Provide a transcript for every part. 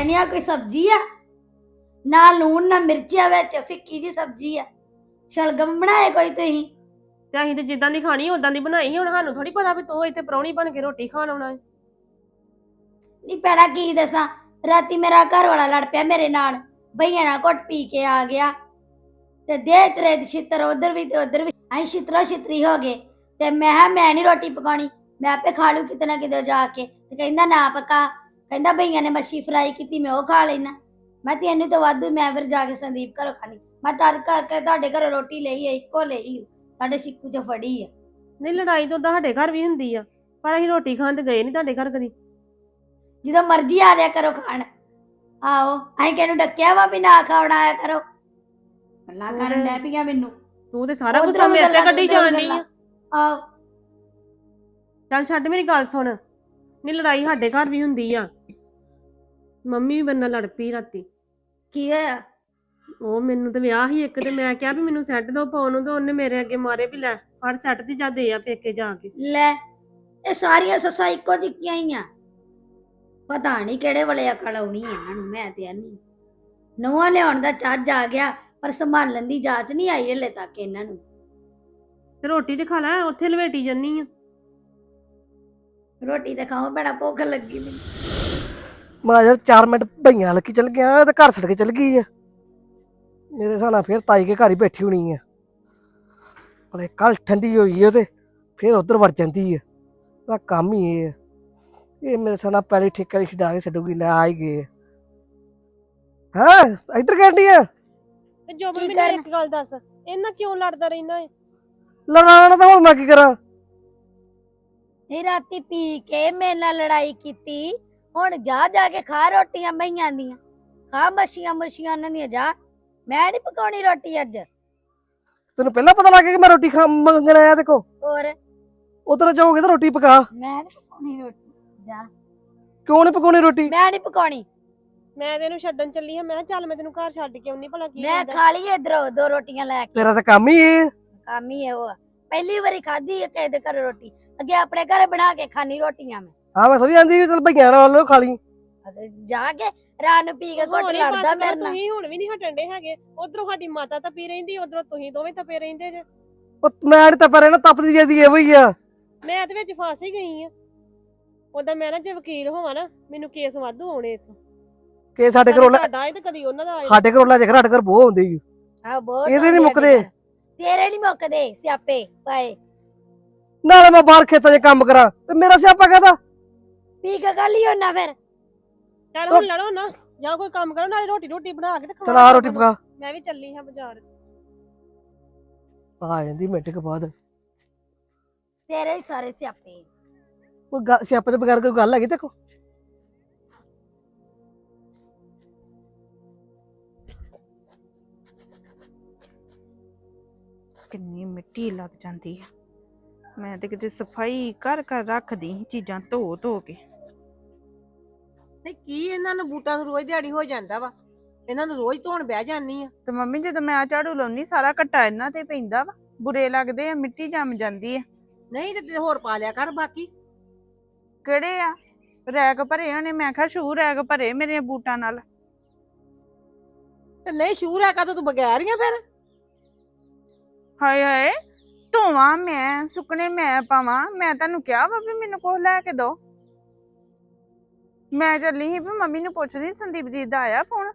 ਕਹਿੰਦੀ ਆ ਕੋਈ ਸਬਜ਼ੀ ਆ? ਨਾ ਲੂਣ ਨਾ ਮਿਰਚਾਂ ਵਿੱਚ ਫਿੱਕੀ ਜੀ ਸਬਜ਼ੀ ਆ। ਸ਼ਲਗਮ ਬਣਾਏ ਕੋਈ ਤੁਸੀਂ? ਤੇ ਅਸੀਂ ਤੇ ਜਿੱਦਾਂ ਦੀ ਖਾਣੀ ਉਦਾਂ ਦੀ ਬਣਾਈ ਹੁਣ ਸਾਨੂੰ ਥੋੜੀ ਪਤਾ ਵੀ ਤੂੰ ਇੱਥੇ ਪ੍ਰਾਹੁਣੀ ਬਣ ਕੇ ਰੋਟੀ ਖਾਣ ਆਉਣਾ ਹੈ। ਨਹੀਂ ਪੈਣਾ ਕੀ ਦੱਸਾਂ? ਰਾਤੀ ਮੇਰਾ ਘਰ ਵਾਲਾ ਲੜ ਪਿਆ ਮੇਰੇ ਨਾਲ। ਭਈਆ ਨਾਲ ਘੁੱਟ ਪੀ ਕੇ ਆ ਗਿਆ। ਤੇ ਦੇ ਤਰੇ ਦੀ ਛਿੱਤਰ ਉਧਰ ਵੀ ਤੇ ਉਧਰ ਵੀ। ਅਸੀਂ ਛਿੱਤਰੋ ਛਿੱਤਰੀ ਹੋ ਗਏ। ਤੇ ਮੈਂ ਕਿਹਾ ਮੈਂ ਨਹੀਂ ਰੋਟੀ ਪਕਾਉਣੀ। ਮੈਂ ਆਪੇ ਖਾ ਲੂ ਕਿਤੇ ਨਾ ਕਿਤੇ ਜਾ ਕੇ। ਤੇ ਕਹਿੰਦਾ ਨਾ ਪਕਾ। ਕਹਿੰਦਾ ਭਈਆ ਨੇ ਮੱਛੀ ਫਰਾਈ ਕੀਤੀ ਮੈਂ ਉਹ ਖਾ ਲੈਣਾ ਮੈਂ ਤੈਨੂੰ ਤਾਂ ਵਾਧੂ ਮੈਂ ਫਿਰ ਜਾ ਕੇ ਸੰਦੀਪ ਘਰੋਂ ਖਾਣੀ। ਮੈਂ ਤਦ ਕਰਕੇ ਤੁਹਾਡੇ ਘਰੋਂ ਰੋਟੀ ਲਈ ਹੈ ਇੱਕੋ ਲਈ। ਤੁਹਾਡੇ ਸ਼ਿੱਕੂ ਚ ਫੜੀ ਆ। ਨਹੀਂ ਲੜਾਈ ਤਾਂ ਉਦਾਂ ਸਾਡੇ ਘਰ ਵੀ ਹੁੰਦੀ ਆ। ਪਰ ਅਸੀਂ ਰੋਟੀ ਖਾਣ ਤੇ ਗਏ ਨਹੀਂ ਤੁਹਾਡੇ ਘਰ ਕਦੀ। ਜਦੋਂ ਮਰਜ਼ੀ ਆ ਲਿਆ ਕਰੋ ਖਾਣ। ਆਓ ਅਸੀਂ ਕਿਹਨੂੰ ਡੱਕਿਆ ਵਾ ਵੀ ਨਾ ਖਾਣਾ ਆਇਆ ਕਰੋ। ਗੱਲਾਂ ਕਰਨ ਲੈ ਪਈਆਂ ਮੈਨੂੰ। ਤੂੰ ਤੇ ਸਾਰਾ ਗੁੱਸਾ ਮੇਰੇ ਤੇ ਕੱਢੀ ਜਾਣ ਡਈ ਆ। ਆਓ। ਚੱਲ ਛੱਡ ਮੇਰੀ ਗੱਲ ਸੁਣ। ਨਹੀਂ ਲੜਾਈ ਸਾਡੇ ਘਰ ਵੀ ਹੁੰਦੀ ਆ। ਮੰਮੀ ਵੀ ਬੰਨਾ ਲੜ ਪਈ ਰਾਤੀ। ਕੀ ਹੋਇਆ? ਉਹ ਮੈਨੂੰ ਤੇ ਵਿਆਹ ਹੀ ਇੱਕ ਤੇ ਮੈਂ ਕਿਹਾ ਵੀ ਮੈਨੂੰ ਸੈੱਟ ਦੋ ਪਾਉਣ ਨੂੰ ਤੇ ਉਹਨੇ ਮੇਰੇ ਅੱਗੇ ਮਾਰੇ ਵੀ ਲੈ ਫੜ ਸੈੱਟ ਦੀ ਜਾ ਦੇ ਆ ਪੇਕੇ ਜਾ ਕੇ। ਲੈ ਇਹ ਸਾਰੀਆਂ ਸੱਸਾਂ ਇੱਕੋ ਜਿਹੀਆਂ ਹੀ ਆ। ਪਤਾ ਨਹੀਂ ਕਿਹੜੇ ਵੇਲੇ ਅਕਲ ਆਉਣੀ ਹੈ ਇਹਨਾਂ ਨੂੰ ਮੈਂ ਤੇ ਆਨੀ ਨਵਾਂ ਲਿਆਉਣ ਦਾ ਚੱਜ ਆ ਗਿਆ ਪਰ ਸੰਭਾਲਣ ਦੀ ਜਾਚ ਨਹੀਂ ਆਈ ਹਲੇ ਤੱਕ ਇਹਨਾਂ ਨੂੰ। ਤੇ ਰੋਟੀ ਤੇ ਖਾ ਲੈ ਉੱਥੇ ਲਵੇਟੀ ਜੰਨੀ ਆ। ਰੋਟੀ ਤੇ ਖਾਓ ਬੜਾ ਭੁੱਖ ਲੱਗੀ ਮੈਨੂੰ। ਮੈਂ ਯਾਰ 4 ਮਿੰਟ ਭਈਆਂ ਲੱਗੀ ਚਲ ਗਿਆ ਤੇ ਘਰ ਛੱਡ ਕੇ ਚਲ ਗਈ ਆ। ਮੇਰੇ ਹਿਸਾਬ ਨਾਲ ਫਿਰ ਤਾਈ ਕੇ ਘਰ ਹੀ ਬੈਠੀ ਹੋਣੀ ਆ। ਭਲੇ ਕੱਲ ਠੰਡੀ ਹੋਈ ਆ ਤੇ ਫਿਰ ਉਧਰ ਵੜ ਜਾਂਦੀ ਆ। ਦਾ ਕੰਮ ਹੀ ਇਹ ਆ। ਇਹ ਮੇਰੇ ਹਿਸਾਬ ਨਾਲ ਪਹਿਲੇ ਠੇਕੇ ਵਾਲੀ ਛਡਾ ਕੇ ਛੱਡੂਗੀ ਲੈ ਆ ਹੀ ਗਏ। ਹਾਂ? ਇੱਧਰ ਕਹਿੰਦੀ ਆ? ਤੇ ਜੋ ਕੀ ਮੈਨੂੰ ਕਰਨ? ਇੱਕ ਗੱਲ ਦੱਸ ਇਹਨਾਂ ਕਿਉਂ ਲੜਦਾ ਰਹਿੰਦਾ ਏ? ਲੜਾਣਾ ਤਾਂ ਹੁਣ ਮੈਂ ਕੀ ਕਰਾਂ? ਇਹ ਰਾਤੀ ਪੀ ਕੇ ਮੇਰੇ ਨਾਲ ਲੜਾਈ ਕੀਤੀ। ਹੁਣ ਜਾ ਜਾ ਕੇ ਖਾ ਰੋਟੀਆਂ ਬਈਆਂ ਦੀਆਂ। ਖਾ ਮੱਛੀਆਂ ਮੱਛੀਆਂ ਉਹਨਾਂ ਦੀਆਂ ਜਾ। ਮੈਂ ਨਹੀਂ ਪਕਾਉਣੀ ਰੋਟੀ ਅੱਜ। ਤੈਨੂੰ ਪਹਿਲਾਂ ਪਤਾ ਲੱਗ ਗਿਆ ਕਿ ਮੈਂ ਰੋਟੀ ਖਾ ਮੰਗਣ ਆਇਆ ਕੋ ਹੋਰ? ਉਧਰ ਜਾਓਗੇ ਤਾਂ ਰੋਟੀ ਪਕਾ। ਮੈਂ ਨਹੀਂ ਪਕਾਉਣੀ ਰੋਟੀ ਜਾ। ਕਿਉਂ ਨਹੀਂ ਪਕਾਉਣੀ ਰੋਟੀ? ਮੈਂ ਨਹੀਂ ਪਕਾਉਣੀ। ਮੈਂ ਤੈਨੂੰ ਛੱਡਣ ਚੱਲੀ ਆ ਮੈਂ ਕਿਹਾ ਚੱਲ ਮੈਂ ਤੈਨੂੰ ਘਰ ਛੱਡ ਕੇ ਆਉਣੀ ਭਲਾ ਕੀ ਮੈਂ ਹੁੰਦਾ। ਖਾ ਲਈ ਇਧਰੋਂ ਦੋ ਰੋਟੀਆਂ ਲੈ ਕੇ। ਤੇਰਾ ਤਾਂ ਕੰਮ ਹੀ ਇਹ। ਕੰਮ ਹੀ ਹੈ ਉਹ ਪਹਿਲੀ ਵਾਰੀ ਖਾਧੀ ਹੈ ਕਿਸੇ ਦੇ ਘਰ ਰੋਟੀ। ਅੱਗੇ ਆਪਣੇ ਘਰ ਬਣਾ ਕੇ ਖਾਣੀ ਰੋਟੀਆਂ ਮੈਂ। ਹਾਂ ਮੈਂ ਥੋੜੀ ਜਾਂਦੀ ਚਲ ਭਈਆਂ ਨਾਲ ਖਾ ਲਈ। ਅਤੇ ਜਾ ਕੇ ਰਾਤ ਨੂੰ ਪੀ ਕੇ ਘੁੱਟ ਹੁਣ ਹੀ ਲੜਦਾ ਮੇਰੇ ਨਾਲ। ਤੁਸੀਂ ਹੁਣ ਵੀ ਨਹੀਂ ਹਟਣ ਦੇ ਹੈਗੇ। ਉਧਰੋਂ ਸਾਡੀ ਮਾਤਾ ਤਪੀ ਰਹਿੰਦੀ ਉਧਰੋਂ ਤੁਸੀਂ ਦੋਵੇਂ ਤਪੇ ਰਹਿੰਦੇ ਜੇ। ਉਹ ਮੈਂ ਤਾਂ ਪਰ ਨਾ ਤਪਦੀ ਜਾਂਦੀ ਇਹੋ ਹੀ ਆ। ਮੈਂ ਤੇ ਵਿੱਚ ਫਸ ਹੀ ਗਈ ਆ। ਉਦਾਂ ਮੈਂ ਨਾ ਜੇ ਵਕੀਲ ਹੋਵਾਂ ਨਾ ਮੈਨੂੰ ਕੇਸ ਵਾਧੂ ਆਉਣੇ ਇੱਥੋਂ। ਕਿ ਸਾਡੇ ਕਦੀ ਘਰੋਂ ਲੈ- ਤੁਹਾਡਾ ਤੇ ਕਦੀ ਉਹਨਾਂ ਦਾ ਆਏ ਸਾਡੇ ਘਰੋਂ ਲੈ ਜਾ ਸਾਡੇ ਘਰ ਹੁੰਦੀ ਆ ਬਹੁਤ ਇਹਦੇ ਨੀ ਆਉਂਦੇ ਮੁੱਕਦੇ। ਤੇਰੇ ਨਹੀਂ ਮੁੱਕਦੇ ਸਿਆਪੇ ਪਾਏ ਨਾਲੇ ਮੈਂ ਬਾਹਰ ਖੇਤਾਂ 'ਚ ਕੰਮ ਕਰਾਂ ਤੇ ਮੇਰਾ ਸਿਆਪਾ ਕਹਦਾ? ਪੀ ਕੇ ਕਰ ਲਿਓ ਨਾ ਫਿਰ। ਚੱਲ ਹੁਣ ਲੜੋ ਨਾ ਜਾਂ ਕੋਈ ਕੰਮ ਕਰੋ ਨਾਲੇ ਰੋਟੀ ਰੋਟੀ ਬਣਾ ਕੇ ਤੇ ਚਲ ਖਵਾ ਦਿਓ ਰੋਟੀ। ਪਕਾ। ਮੈਂ ਵੀ ਚੱਲੀ ਹਾਂ ਬਾਜ਼ਾਰ। ਆ ਜਾਂਦੀ ਮਿੰਟ ਕੇ ਬਾਅਦ। ਤੇਰੇ ਹੀ ਸਾਰੇ ਸਿਆਪੇ। ਕੋਈ ਗੱਲ- ਸਿਆਪੇ ਤੋਂ ਬਗੈਰ ਕੋਈ ਗੱਲ ਹੈਗੀ ਦੇਖੋ ਕਿੰਨੀ ਮਿੱਟੀ ਲੱਗ ਜਾਂਦੀ ਹੈ ਮੈਂ ਤੇ ਕਿਤੇ ਸਫ਼ਾਈ ਕਰ ਕਰ ਰੱਖਦੀ ਸੀ ਚੀਜ਼ਾਂ ਧੋ ਧੋ ਕੇ। ਨਹੀਂ ਕੀ ਇਹਨਾਂ ਨੂੰ ਬੂਟਾਂ ਨੂੰ ਰੋਜ਼ ਦਿਹਾੜੀ ਹੋ ਜਾਂਦਾ ਵਾ? ਇਹਨਾਂ ਨੂੰ ਰੋਜ਼ ਧੋਣ ਬਹਿ ਜਾਂਦੀ ਆ। ਤੇ ਮੰਮੀ ਜਦੋਂ ਮੈਂ ਆ ਝਾੜੂ ਲਾਉਣੀ ਸਾਰਾ ਘੱਟਾ ਇਹਨਾਂ ਤੇ ਪੈਂਦਾ ਵਾ। ਬੁਰੇ ਲੱਗਦੇ ਆ ਮਿੱਟੀ ਜੰਮ ਜਾਂਦੀ ਹੈ ਨਹੀਂ ਤੇ ਹੋਰ ਪਾ ਲਿਆ ਕਰ ਬਾਕੀ। ਕਿਹੜੇ ਆ? ਰੈਕ ਭਰੇ ਹੋਣੇ ਮੈਂ ਕਿਹਾ ਸ਼ੂ ਰੈਕ ਭਰੇ ਮੇਰੇ ਬੂਟਾਂ ਨਾਲ। ਤੇ ਨਹੀਂ ਸ਼ੂਰ ਹੈ ਕਦੋਂ ਤੂੰ ਬਗੈਰ ਹੀ ਆ ਫਿਰ? ਹਾਏ ਹਾਏ ਧੋਵਾਂ ਮੈਂ ਸੁੱਕਣੇ ਮੈਂ ਪਾਵਾਂ। ਮੈਂ ਤੁਹਾਨੂੰ ਕਿਹਾ ਵਾ ਵੀ ਮੈਨੂੰ ਕੁਝ ਲੈ ਕੇ ਦੋ। ਮੈਂ ਚੱਲੀ ਸੀ ਵੀ ਮੰਮੀ ਨੂੰ ਪੁੱਛਦੀ ਸੰਦੀਪ ਜੀ ਦਾ ਆਇਆ ਫੋਨ?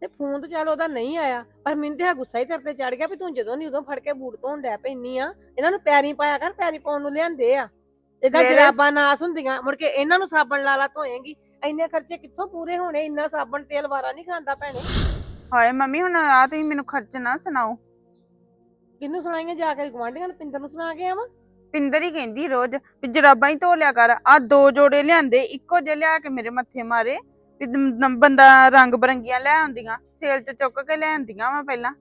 ਤੇ ਫੋਨ ਤਾਂ ਚੱਲ ਉਹਦਾ ਨਹੀਂ ਆਇਆ ਪਰ ਮੈਨੂੰ ਤੇ ਗੁੱਸਾ ਹੀ ਤੇਰੇ ਤੇ ਚੜ ਗਿਆ ਵੀ ਤੂੰ ਜਦੋਂ ਨਹੀਂ ਉਦੋਂ ਫੜ ਕੇ ਬੂਟ ਧੋਣ ਡੈ ਪੈਣੀ ਆ। ਇਹਨਾਂ ਨੂੰ ਪੈਰੀ ਪਾਇਆ ਕਰ ਪੈਰੀ ਪਾਉਣ ਨੂੰ ਲਿਆਂਦੇ ਆ। ਇਹਦਾ ਸਵੇਰੇ- ਜਰਾਬਾਂ ਨਾਸ ਹੁੰਦੀਆਂ ਮੁੜ ਕੇ ਇਹਨਾਂ ਨੂੰ ਸਾਬਣ ਲਾ ਲਾ ਧੋਏਗੀ। ਇੰਨੇ ਖਰਚੇ ਕਿੱਥੋਂ ਪੂਰੇ ਹੋਣੇ? ਇੰਨਾ ਸਾਬਣ ਤੇਲ ਵਾਰਾ ਨਹੀਂ ਖਾਂਦਾ ਭੈਣੇ। ਹਾਏ ਮੰਮੀ ਹੁਣ ਆ ਤੁਸੀਂ ਮੈਨੂੰ ਖਰਚ ਨਾ ਸੁਣਾਓ। ਕਿਹਨੂੰ ਸੁਣਾਈਆਂ ਜਾ ਕੇ ਗਵਾਂਢੀਆਂ ਨੂੰ ਪਿੰਦਰ ਨੂੰ ਸੁਣਾ ਕੇ ਆਵਾਂ? ਪਿੰਦਰ ਹੀ ਕਹਿੰਦੀ ਰੋਜ਼ ਵੀ ਜਰਾਬਾਂ ਹੀ ਧੋ ਲਿਆ ਕਰ ਆ ਦੋ ਜੋੜੇ ਲਿਆਂਦੇ ਇੱਕੋ ਜਿਹੇ ਲਿਆ ਕੇ ਮੇਰੇ ਮੱਥੇ ਮਾਰੇ ਵੀ ਬੰਦਾ ਰੰਗ ਬਰੰਗੀਆਂ ਲੈ ਆਉਂਦੀਆਂ ਸੇਲ ਚ ਚੁੱਕ ਕੇ ਲੈ ਆਉਂਦੀਆਂ ਵਾ ਪਹਿਲਾਂ।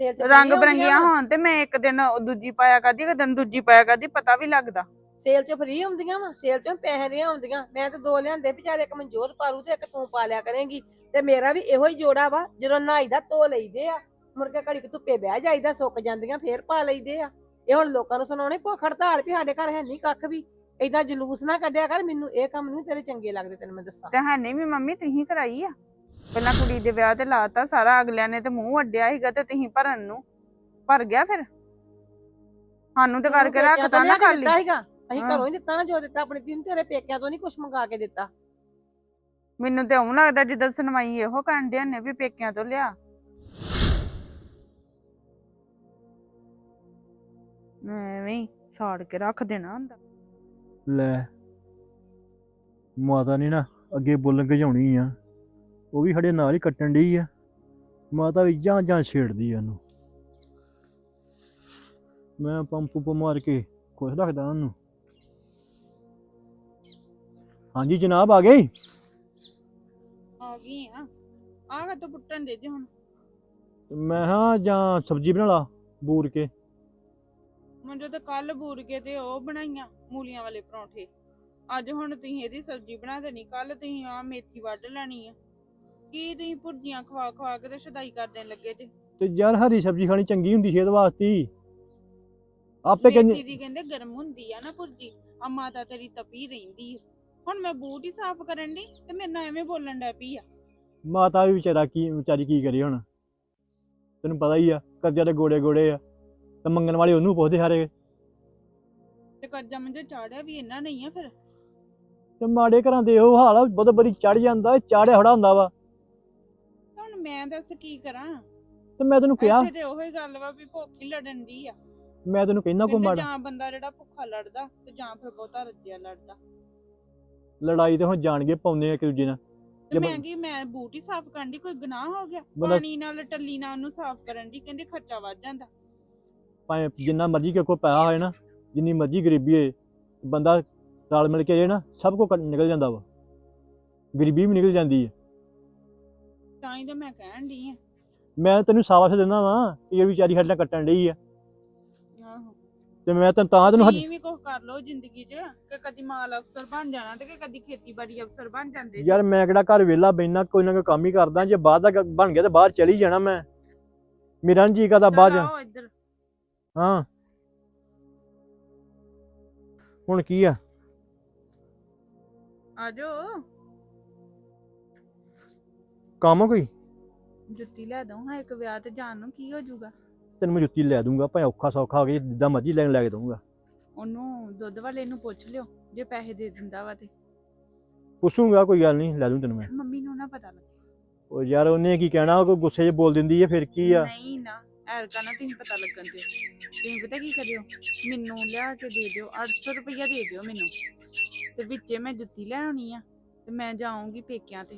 ਸੇਲ ਚ ਰੰਗ ਬਰੰਗੀਆਂ। ਹੋਣ ਤੇ ਮੈਂ ਇੱਕ ਦਿਨ ਉਹ ਦੂਜੀ ਪਾਇਆ ਕਰਦੀ ਇੱਕ ਦਿਨ ਦੂਜੀ ਪਾਇਆ ਕਰਦੀ ਪਤਾ ਵੀ ਲੱਗਦਾ। ਸੇਲ ਚ ਫ੍ਰੀ ਹੁੰਦੀਆਂ ਵਾ ਸੇਲ ਚੋਂ ਪੈਸੇ ਦੀਆਂ ਆਉਂਦੀਆਂ ਮੈਂ ਤੇ ਦੋ ਲਿਆਂਦੇ ਵੀ ਚੱਲ ਇੱਕ ਮਨਜੋਤ ਪਾਰੂ ਤੇ ਇੱਕ ਤੂੰ ਪਾ ਲਿਆ ਕਰੇਂਗੀ ਤੇ ਮੇਰਾ ਵੀ ਇਹੋ ਹੀ ਜੋੜਾ ਵਾ ਜਦੋਂ ਨਹਾਈ ਦਾ ਧੋ ਲਈਦੇ ਆ। ਮੁੜ ਕੇ ਘੜੀ ਕੁ ਧੁੱਪੇ ਬਹਿ ਜਾਈਦਾ ਸੁੱਕ ਜਾਂਦੀਆਂ ਫੇਰ ਪਾ ਲਈਦੇ ਆ। ਇਹ ਹੁਣ ਲੋਕਾਂ ਨੂੰ ਸੁਣਾਉਣੇ ਭੁੱਖ ਹੜਤਾਲ ਵੀ ਸਾਡੇ ਘਰ ਹੈ ਨਹੀਂ ਕੱਖ ਵੀ। ਏਦਾਂ ਜਲੂਸ ਨਾ ਕੱਢਿਆ ਕਰ ਮੈਨੂੰ ਇਹ ਕੰਮ ਨਹੀਂ ਤੇਰੇ ਚੰਗੇ ਲੱਗਦੇ ਤੈਨੂੰ ਮੈਂ ਦੱਸਾਂ। ਤੇ ਹੈਨੀ ਵੀ ਮੰਮੀ ਤੁਸੀਂ ਕਰਾਈ ਆ? ਪਹਿਲਾਂ ਕੁੜੀ ਦੇ ਵਿਆਹ ਤੇ ਲਾਤਾ ਸਾਰਾ ਅਗਲਿਆਂ ਨੇ ਤੇ ਮੂੰਹ ਅੱਡਿਆ ਸੀਗਾ ਤੇ ਤੁਸੀਂ ਭਰਨ ਨੂੰ। ਭਰ ਗਿਆ ਫਿਰ? ਸਾਨੂੰ ਤੇ ਕਰਕੇ ਰੱਖਤਾ ਤੋਂ ਨਾ ਖਾਲੀ। ਸੀਗਾ। ਅਸੀਂ ਹਾਂ। ਘਰੋਂ ਹੀ ਦਿੱਤਾ ਨਾ ਜੋ ਦਿੱਤਾ ਆਪਣੀ ਧੀ ਨੂੰ ਤੇਰੇ ਪੇਕਿਆਂ ਤੋਂ ਨਹੀਂ ਕੁਝ ਮੰਗਾ ਕੇ ਦਿੱਤਾ। ਮੈਨੂੰ ਤੇ ਉਹ ਲੱਗਦਾ ਜਿੱਦਾਂ ਸੁਣਵਾਈ ਇਹੋ ਕਾਂਡਿਆਂ ਨੇ ਵੀ ਪੇਕਿਆਂ ਤੋਂ ਲਿਆ। ਐਵੇਂ ਹੀ ਸਾੜ ਕੇ ਰੱਖ ਦੇਣਾ ਹੁੰਦਾ। ਲੈ ਮਾਤਾ ਨੇ ਨਾ ਅੱਗੇ ਬੋਲਣ ਗਜਾਉਣੀ ਆ ਉਹ ਵੀ ਸਾਡੇ ਨਾਲ ਹੀ ਕੱਟਣ ਡਈ ਆ। ਮਾਤਾ ਵੀ ਜਾਂ ਜਾਂ ਛੇੜਦੀ ਆ ਉਹਨੂੰ। ਮੈਂ ਪੰਪ ਪੰਪ ਮਾਰ ਕੇ ਕੁਛ ਰੱਖਦਾ ਉਹਨੂੰ। ਹਾਂਜੀ ਜਨਾਬ ਆ ਗਏ? ਆ ਗਈ ਆ। ਆਹ ਤਾਂ ਪੁੱਟਣ ਦੇ ਜੇ ਹੁਣ? ਮੈਂ ਹਾਂ ਜਾਂ ਸਬਜ਼ੀ ਬਣਾ ਲਾ ਬੂਰ ਕੇ। ਮੁੰਡੇ ਤਾਂ ਕੱਲ ਬੂਰ ਕੇ ਤੇ ਉਹ ਬਣਾਈਆਂ ਮੂਲੀਆਂ ਵਾਲੇ ਪਰੌਂਠੇ। ਅੱਜ ਹੁਣ ਤੁਸੀਂ ਇਹਦੀ ਸਬਜ਼ੀ ਬਣਾ ਦੇਣੀ ਕੱਲ ਤੁਸੀਂ ਆ ਮੇਥੀ ਵੱਢ ਲੈਣੀ ਆ। ਕੀ ਤੁਸੀਂ ਭੁਰਜੀਆਂ ਖਵਾ ਖਵਾ ਕੇ ਤੇ ਸ਼ਦਾਈ ਕਰ ਦੇਣ ਲੱਗੇ ਜੇ? ਤੇ ਯਾਰ ਹਰੀ ਸਬਜ਼ੀ ਖਾਣੀ ਚੰਗੀ ਹੁੰਦੀ ਸਿਹਤ ਵਾਸਤੇ। ਆਪੇ ਮੇਥੀ ਕਹਿੰਦੇ ਦੀ ਕਹਿੰਦੇ ਗਰਮ ਹੁੰਦੀ ਆ ਨਾ ਭੁਰਜੀ ਆ ਮਾਤਾ ਤੇਰੀ ਤਪੀ ਰਹਿੰਦੀ ਆ। ਹੁਣ ਮੈਂ ਬੂਟ ਹੀ ਸਾਫ਼ ਕਰਨ ਦੀ ਤੇ ਮੇਰੇ ਨਾਲ ਐਵੇਂ ਬੋਲਣ ਡੈ ਪਈ ਆ। ਮਾਤਾ ਵੀ ਵਿਚਾਰਾ ਕੀ ਵਿਚਾਰੀ ਕੀ ਕਰੇ ਹੁਣ? ਤੈਨੂੰ ਪਤਾ ਹੀ ਆ ਕਰਜ਼ਾ ਦੇ ਗੋੜੇ ਗੋੜੇ ਆ। ਤੇ ਮੰਗਣ ਵਾਲੇ ਉਹਨੂੰ ਪੁੱਛਦੇ ਸਾਰੇ। ਤੇ ਕਰਜ਼ਾ ਮੰਜੇ ਚਾੜਿਆ ਵੀ ਇਹਨਾਂ ਨਹੀਂ ਆ ਫਿਰ? ਤੇ ਮਾੜੇ ਘਰਾਂ ਦੇ ਉਹ ਹਾਲ ਆ ਬਹੁਤ ਬੜੀ ਚੜ ਜਾਂਦਾ ਚਾੜਿਆ ਥੋੜਾ ਹੁੰਦਾ ਵਾ। ਹੁਣ ਮੈਂ ਦੱਸ ਕੀ ਕਰਾਂ? ਤੇ ਮੈਂ ਤੈਨੂੰ ਕਿਹਾ। ਇੱਥੇ ਤੇ ਉਹੀ ਗੱਲ ਵਾ ਵੀ ਭੁੱਖ ਹੀ ਲੜਨ ਦੀ ਆ। ਮੈਂ ਤੈਨੂੰ ਕਹਿੰਦਾ ਕੋ ਕਹਿੰਦੇ ਮਾੜਾ ਜਾਂ ਬੰਦਾ ਜਿਹੜਾ ਭੁੱਖਾ ਲੜਦਾ ਤੇ ਜਾਂ ਫਿਰ ਬਹੁਤਾ ਰੱਜਿਆ ਲੜਦਾ। ਲੜਾਈ ਤੇ ਹੁਣ ਜਾਣ ਕੇ ਪਾਉਂਦੇ ਆ ਇੱਕ ਦੂਜੇ ਨਾਲ। ਤੇ ਜੇ ਮੈਂ ਕੀ ਮੈਂ ਬੂਟ ਹੀ ਸਾਫ਼ ਕਰਨ ਦੀ ਕੋਈ ਗੁਨਾਹ ਹੋ ਗਿਆ? ਬੰਦਾ- ਪਾਣੀ ਨਾਲ ਟੱਲੀ ਨਾਲ ਉਹਨੂੰ ਸਾਫ਼ ਕਰਨ ਦੀ ਕਹਿੰਦੇ ਖਰਚਾ ਵੱਧ ਜਾਂਦਾ। ਭਾਵੇਂ ਜਿੰਨਾ ਮਰਜ਼ੀ ਕਿ ਪੈਸਾ ਹੋਏ ਨਾ ਜਿੰਨੀ ਮਰਜ਼ੀ ਗਰੀਬੀ ਹੋਏ ਬੰਦਾ ਰਲ ਮਿਲ ਕੇ ਰਹੇ ਨਾ ਸਭ ਕੋ ਨਿਕਲ ਜਾਂਦਾ ਵਾ। ਗਰੀਬੀ ਵੀ ਨਿਕਲ ਜਾਂਦੀ ਹੈ ਤਾਂ ਹੀ ਤਾਂ ਮੈਂ ਕਹਿਣ ਦੀ ਆ। ਮੈਂ ਤੈਨੂੰ ਸਾਵਾਸ ਦਿੰਦਾ ਵਾਂ ਕਿ ਇਹ ਵਿਚਾਰੀ ਨਾਲ ਕੱਟਣ ਡਈ ਆ। ਆਹੋ। ਤੇ ਮੈਂ ਤੈਨੂੰ ਤਾਂ ਤੈਨੂੰ ਹੱਦ- ਤੁਸੀਂ ਵੀ ਕੁਝ ਕਰ ਲਓ ਜ਼ਿੰਦਗੀ 'ਚ ਕਿ ਕਦੀ ਮਾਲ ਅਫਸਰ ਬਣ ਜਾਣਾ ਤੇ ਕਿ ਕਦੀ ਖੇਤੀਬਾੜੀ ਅਫਸਰ ਬਣ ਜਾਂਦੇ ਯਾਰ ਮੈਂ ਕਿਹੜਾ ਘਰ ਵਿਹਲਾ ਬੈਨਾ ਕੋਈ ਨਾ ਕੋਈ ਕੰਮ ਹੀ ਕਰਦਾ ਜੇ ਬਾਹਰ ਦਾ ਗ- ਬਣ ਗਿਆ ਤੇ ਬਾਹਰ ਚਲੀ ਜਾਣਾ ਮੈਂ। ਮੇਰਾ ਨੀ ਜੀ ਕਰਦਾ ਬਾਹਰ ਜਾ। ਆਓ ਇੱਧਰ। ਹਾਂ। ਹੁਣ ਕੀ ਆ? ਆਜੋ ਕੰਮ ਆ ਕੋਈ? ਜੁੱਤੀ ਲੈ ਦਊਂ ਹਾਂ ਇੱਕ ਵਿਆਹ ਤੇ ਜਾਣ ਨੂੰ ਕੀ ਹੋ ਜਾਊਗਾ? ਤੈਨੂੰ ਮੈਂ ਜੁੱਤੀ ਲੈ ਦੂੰਗਾ ਭਾਵੇਂ ਔਖਾ ਸੌਖਾ ਹੋ ਗਿਆ ਜਿੱਦਾਂ ਮਰਜ਼ੀ ਲੈਣ ਲੈ ਕੇ ਦਊਂਗਾ। ਉਹਨੂੰ ਦੁੱਧ ਵਾਲੇ ਨੂੰ ਪੁੱਛ ਲਿਓ ਜੇ ਪੈਸੇ ਦੇ ਦਿੰਦਾ ਵਾ ਤੇ। ਪੁੱਛੂੰਗਾ ਕੋਈ ਗੱਲ ਨਹੀਂ ਲੈ ਦੂੰ ਤੈਨੂੰ ਮੈਂ। ਮੰਮੀ ਨੂੰ ਨਾ ਪਤਾ ਲੱਗੇ। ਉਹ ਯਾਰ ਉਹਨੇ ਕੀ ਕਹਿਣਾ ਉਹ ਗੁੱਸੇ 'ਚ ਬੋਲ ਦਿੰਦੀ ਹੈ ਫਿਰ ਕੀ ਆ? ਨਹੀਂ ਨਾ ਐਰਕਾ ਨਾ ਤੁਸੀਂ ਪਤਾ ਲੱਗਣ ਦਿਓ। ਤੁਸੀਂ ਪਤਾ ਕੀ ਕਰਿਓ? ਮੈਨੂੰ ਲਿਆ ਕੇ ਦੇ ਦਿਓ 800 ਰੁਪਇਆ ਦੇ ਦਿਓ ਮੈਨੂੰ। ਤੇ ਵਿੱਚੇ ਮੈਂ ਜੁੱਤੀ ਲੈ ਆਉਣੀ ਆ ਤੇ ਮੈਂ ਜਾਊਂਗੀ ਪੇਕਿਆਂ ਤੇ।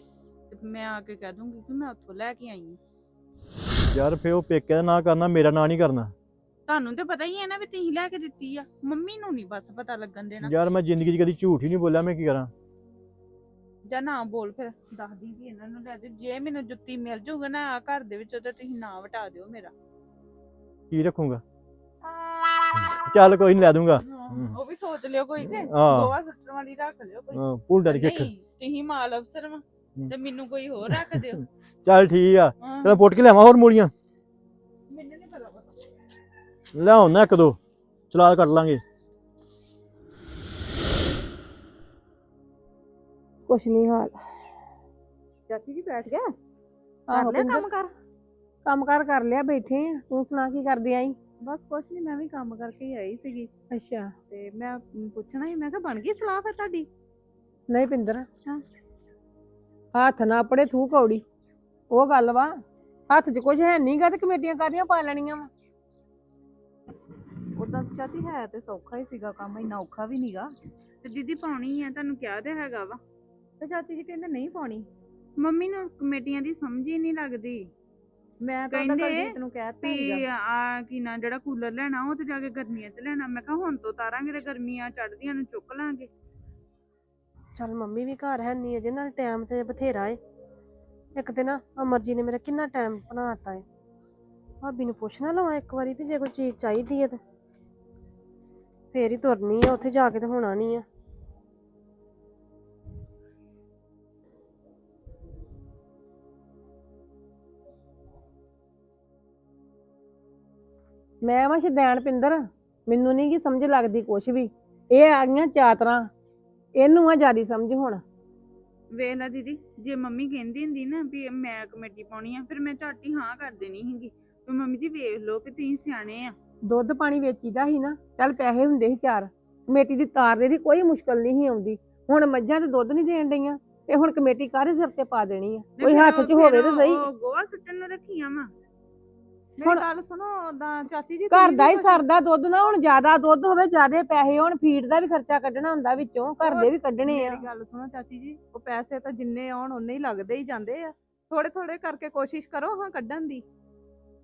ਤੇ ਮੈਂ ਆ ਕੇ ਕਹਿ ਦੂੰਗੀ ਕਿ ਮੈਂ ਉੱਥੋਂ ਲੈ ਕੇ ਆਈ ਹਾਂ ਯਾਰ ਫੇ ਉਹ ਪੇਕੇ ਦਾ ਨਾਂ ਕਰਨਾ ਮੇਰਾ ਨਾਂ ਨਹੀਂ ਕਰਨਾ। ਤੁਹਾਨੂੰ ਤੇ ਪਤਾ ਹੀ ਹੈ ਨਾ ਵੀ ਤੁਸੀਂ ਲੈ ਕੇ ਦਿੱਤੀ ਆ। ਮੰਮੀ ਨੂੰ ਨਹੀਂ ਬਸ ਪਤਾ ਲੱਗਣ ਦੇਣਾ। ਯਾਰ ਮੈਂ ਜ਼ਿੰਦਗੀ 'ਚ ਕਦੀ ਝੂਠ ਹੀ ਨਹੀਂ ਬੋਲਿਆ ਮੈਂ ਕੀ ਕਰਾਂ? ਜਾਂ ਨਾ ਬੋਲ ਫਿਰ ਦੱਸਦੀ ਵੀ ਇਹਨਾਂ ਨੂੰ ਲੈ ਦੇ ਜੇ ਮੈਨੂੰ ਜੁੱਤੀ ਮਿਲ ਜੂਗਾ ਨਾ ਆ ਘਰ ਦੇ ਵਿੱਚੋਂ ਤੇ ਤੁਸੀਂ ਨਾ ਵਟਾ ਦਿਓ ਮੇਰਾ। ਕੀ ਰੱਖੂੰਗਾ? ਚੱਲ ਕੋਈ ਨਹੀਂ ਲੈ ਦੂੰਗਾ। ਉਹ ਵੀ ਸੋਚ ਲਿਓ ਕੋਈ ਤੇ। ਹਾਂ। ਗੋਆ ਸੁੱਟਣ ਵਾਲੀ ਰੱਖ ਲਿਓ ਕੋਈ। ਹਾਂ ਪੂਲ ਡਰ ਕੇ ਨਹੀਂ ਤੁਸੀਂ ਮਾਲ ਅਫਸਰ ਵਾ ਤੇ ਮੈਨੂੰ ਕੋਈ ਹੋਰ ਰੱਖ ਦਿਓ। ਚੱਲ ਠੀਕ ਆ। ਹਾਂ, ਚਲ ਪੁੱਟ ਕੇ ਲਿਆਵਾਂ ਹੋਰ ਮੂਲੀਆਂ। ਮੈਨੂੰ ਨਹੀਂ ਪਤਾ ਪਤਾ। ਲਿਆਉਂ ਨਾ ਇੱਕ ਦੋ ਸਲਾਦ ਕੱਟ ਲਾਂਗੇ। ਕੁਛ ਨਹੀਂ ਹਾਲ। ਚਾਚੀ ਜੀ ਬੈਠ ਗਿਆ? ਆਹੋ ਕੰਮ ਕਰ? ਕੰਮ ਕਾਰ ਕਰ ਲਿਆ ਬੈਠੇ ਆ। ਤੂੰ ਸੁਣਾ ਕੀ ਕਰਦੀ ਆਈ? ਬਸ ਕੁਛ ਨਹੀਂ ਮੈਂ ਵੀ ਕੰਮ ਕਰਕੇ ਹੀ ਆਈ ਸੀਗੀ। ਅੱਛਾ। ਤੇ ਮੈਂ ਪੁੱਛਣਾ ਸੀ ਮੈਂ ਕਿਹਾ ਬਣ ਗਈ ਸਲਾਹ ਫਿਰ ਤੁਹਾਡੀ? ਨਹੀਂ ਪਿੰਦਰ। ਹਾਂ। ਹੱਥ ਨਾ ਪੜੇ ਥੂ ਕੌੜੀ। ਉਹ ਗੱਲ ਵਾ ਹੱਥ 'ਚ ਕੁਝ ਹੈ ਨਹੀਂਗਾ ਤੇ ਕਮੇਟੀਆਂ ਕਾਦੀਆਂ ਪਾ ਲੈਣੀਆਂ ਵਾ? ਉਦਾਂ ਚਾਚੀ ਹੈ ਤੇ ਸੌਖਾ ਹੀ ਸੀਗਾ ਕੰਮ ਇੰਨਾ ਔਖਾ ਵੀ ਨਹੀਂਗਾ ਤੇ ਦੀਦੀ ਪਾਉਣੀ ਆ ਤੁਹਾਨੂੰ ਕਿਹਾ ਤੇ ਹੈਗਾ ਵਾ। ਤੇ ਚਾਚੀ ਜੀ ਕਹਿੰਦੇ ਨਹੀਂ ਪਾਉਣੀ। ਮੰਮੀ ਨੂੰ ਕਮੇਟੀਆਂ ਦੀ ਸਮਝ ਹੀ ਨਹੀਂ ਲੱਗਦੀ। ਮੈਂ ਤਾਂ ਉਹਦਾ ਕਹਿੰਦੇ ਕੁਲਜੀਤ ਨੂੰ ਕਹਿ ਦਿੱਤਾ ਵੀ ਸੀਗਾ। ਆ ਕੀ ਨਾ ਜਿਹੜਾ ਕੂਲਰ ਲੈਣਾ ਉਹ ਤੇ ਜਾ ਕੇ ਗਰਮੀਆਂ 'ਚ ਲੈਣਾ। ਮੈਂ ਕਿਹਾ ਹੁਣ ਤੋਂ ਤਾਰਾਂਗੇ ਤੇ ਗਰਮੀਆਂ ਚੜਦੀਆਂ ਨੂੰ ਚੁੱਕ ਲਾਂਗੇ। ਚੱਲ ਮੰਮੀ ਵੀ ਘਰ ਹੈ ਨਹੀਂ ਅਜੇ ਨਾਲ ਟਾਈਮ ਤੇ ਬਥੇਰਾ ਏ। ਇੱਕ ਤੇ ਨਾ ਅਮਰਜੀ ਨੇ ਮੇਰਾ ਕਿੰਨਾ ਟਾਈਮ ਬਣਾਤਾ ਏ। ਭਾਬੀ ਨੂੰ ਪੁੱਛਣਾ ਲਵਾਂ ਇੱਕ ਵਾਰੀ ਵੀ ਜੇ ਕੋਈ ਚੀਜ਼ ਚਾਹੀਦੀ ਹੈ ਤੇ। ਫੇਰ ਹੀ ਤੁਰਨੀ ਆ ਉੱਥੇ ਜਾ ਕੇ ਤੇ ਹੋਣਾ ਨਹੀਂ ਆ। ਮੈਂ ਵਾਂ ਸ਼ਦੈਣ ਪਿੰਦਰ ਮੈਨੂੰ ਨਹੀਂ ਕੀ ਸਮਝ ਲੱਗਦੀ ਕੁਛ ਵੀ। ਇਹ ਆ ਗਈਆਂ ਚਾਤਰਾਂ ਇਹਨੂੰ ਆ ਜਿਆਦੀ ਸਮਝ ਹੁਣ। ਵੇਖ ਲੈ ਦੀਦੀ ਜੇ ਮੰਮੀ ਕਹਿੰਦੀ ਹੁੰਦੀ ਨਾ ਵੀ ਮੈਂ ਕਮੇਟੀ ਪਾਉਣੀ ਆ ਫਿਰ ਮੈਂ ਝੱਟ ਹੀ ਹਾਂ ਕਰ ਦੇਣੀ ਸੀਗੀ। ਤੇ ਮੰਮੀ ਜੀ ਵੇਖ ਲਓ ਕਿ ਤੁਸੀਂ ਸਿਆਣੇ ਆ। ਦੁੱਧ ਪਾਣੀ ਵੇਚੀਦਾ ਸੀ ਨਾ ਚੱਲ ਪੈਸੇ ਹੁੰਦੇ ਸੀ ਚਾਰ। ਕਮੇਟੀ ਦੀ ਤਾਰ ਦੇ ਦੀ ਕੋਈ ਮੁਸ਼ਕਲ ਨਹੀਂ ਸੀ ਆਉਂਦੀ। ਹੁਣ ਮੱਝਾਂ ਤੇ ਦੁੱਧ ਨਹੀਂ ਦੇਣ ਡਈਆਂ ਤੇ ਹੁਣ ਕਮੇਟੀ ਕਾਹਦੇ ਸਿਰ ਤੇ ਪਾ ਦੇਣੀ ਆ? ਕੋਈ ਹੱਥ 'ਚ ਹੋਵੇ ਤੇ ਸਹੀ। ਗੋਹਾ ਸੁੱਟਣ ਨੂੰ ਰੱਖੀਆਂ ਵਾ। ਹੁਣ- ਗੱਲ ਸੁਣੋ ਉਦਾਂ ਚਾਚੀ ਜੀ ਘਰ ਦਾ ਹੀ ਸਰਦਾ ਦੁੱਧ ਨਾ ਹੁਣ ਜ਼ਿਆਦਾ ਦੁੱਧ ਹੋਵੇ ਜ਼ਿਆਦੇ ਪੈਸੇ ਹੋਣ ਫੀਡ ਦਾ ਵੀ ਖਰਚਾ ਕੱਢਣਾ ਹੁੰਦਾ ਵਿੱਚੋਂ ਘਰ ਦੇ ਵੀ ਕੱਢਣੇ ਆ। ਗੱਲ ਸੁਣੋ ਚਾਚੀ ਜੀ ਉਹ ਪੈਸੇ ਤਾਂ ਜਿੰਨੇ ਆਉਣ ਉਹਨੇ ਹੀ ਲੱਗਦੇ ਹੀ ਜਾਂਦੇ ਆ। ਥੋੜੇ ਥੋੜੇ ਕਰਕੇ ਕੋਸ਼ਿਸ਼ ਕਰੋ ਹਾਂ ਕੱਢਣ ਦੀ।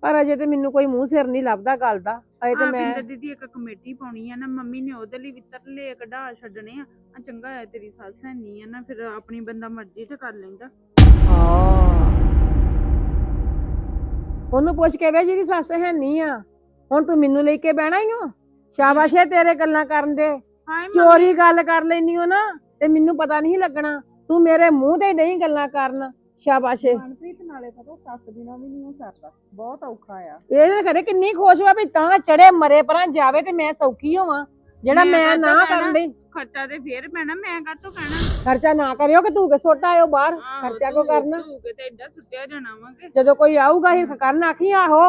ਪਰ ਅਜੇ ਤੇ ਮੈਨੂੰ ਕੋਈ ਮੂੰਹ ਸਿਰ ਨਹੀਂ ਲੱਭਦਾ ਗੱਲ ਦਾ। ਅਜੇ ਤੇ ਹਾਂ ਮੈਂ ਪਿੰਦਰ ਦੀਦੀ ਇੱਕ ਕਮੇਟੀ ਪਾਉਣੀ ਆ ਨਾ ਮੰਮੀ ਨੇ ਉਹਦੇ ਲਈ ਵੀ ਤਰਲੇ ਕਢਾ ਛੱਡਣੇ ਆ। ਆ ਚੰਗਾ ਹੈ ਤੇਰੀ ਸੱਸ ਹੈ ਨਹੀਂ ਆ ਨਾ ਫਿਰ ਆਪਣੀ ਬੰਦਾ ਮਰਜ਼ੀ ਤੇ ਕਰ ਲੈਂਦਾ। ਉਹਨੂੰ ਪੁੱਛ ਕੇ ਵੇ ਜਿਹਦੀ ਸੱਸ ਹੈ ਨਹੀਂ ਆ। ਹੁਣ ਤੂੰ ਮੈਨੂੰ ਲੈ ਕੇ ਬਹਿਣਾ ਹੀ ਹੋ ਸ਼ਾਬਾਸ਼ ਏ ਤੇਰੇ ਗੱਲਾਂ ਕਰਨ ਦੇ। ਹਾਏ ਮੰਮੀ, ਚੋਰੀ ਗੱਲ ਕਰ ਲੈਨੀ ਹੋ ਨਾ ਤੇ ਮੈਨੂੰ ਪਤਾ ਨਹੀਂ ਲੱਗਣਾ। ਤੂੰ ਮੇਰੇ ਮੂੰਹ ਤੇ ਨਹੀਂ ਗੱਲਾਂ ਕਰਨ। ਸ਼ਾਬਾਸ਼ ਏ ਮਨਪ੍ਰੀਤ ਨਾਲੇ ਪਤਾ ਸੱਸ ਬਿਨਾ ਵੀ ਨਹੀਂ ਹੋ ਸਰਦਾ। ਬਹੁਤ ਔਖਾ ਆ। ਇਹਦੇ ਘਰੇ ਕਿੰਨੀ ਖੁਸ਼ ਵੀ ਤਾਂ ਚੜੇ ਮਰੇ ਪਰਾਂ ਜਾਵੇ ਤੇ ਮੈਂ ਸੌਖੀ ਹੋਵਾਂ। ਜਿਹੜਾ ਮੈਂ ਮੈਂ ਤਾਂ ਨਾ। ਕਰਨ ਖਰਚਾ ਤੇ ਫੇਰ ਪੈਣਾ ਮੈਂ ਕਾਹਤੋਂ ਕਹਿਣਾ? ਖਰਚਾ ਨਾ ਕਰਿਓ ਕਿ ਤੂੰ ਕੇ ਸੁੱਟ ਆਇਓ ਬਾਹਰ ਖਰਚਾ ਧੂ- ਕਰਨਾ? ਕੇ ਤੇ ਏਡਾ ਸੁੱਟਿਆ ਜਾਣਾ ਵਾ ਕਿ? ਜਦੋਂ ਕੋਈ ਆਊਗਾ ਹੀ ਕਰਨ ਆਖੀ ਆਹੋ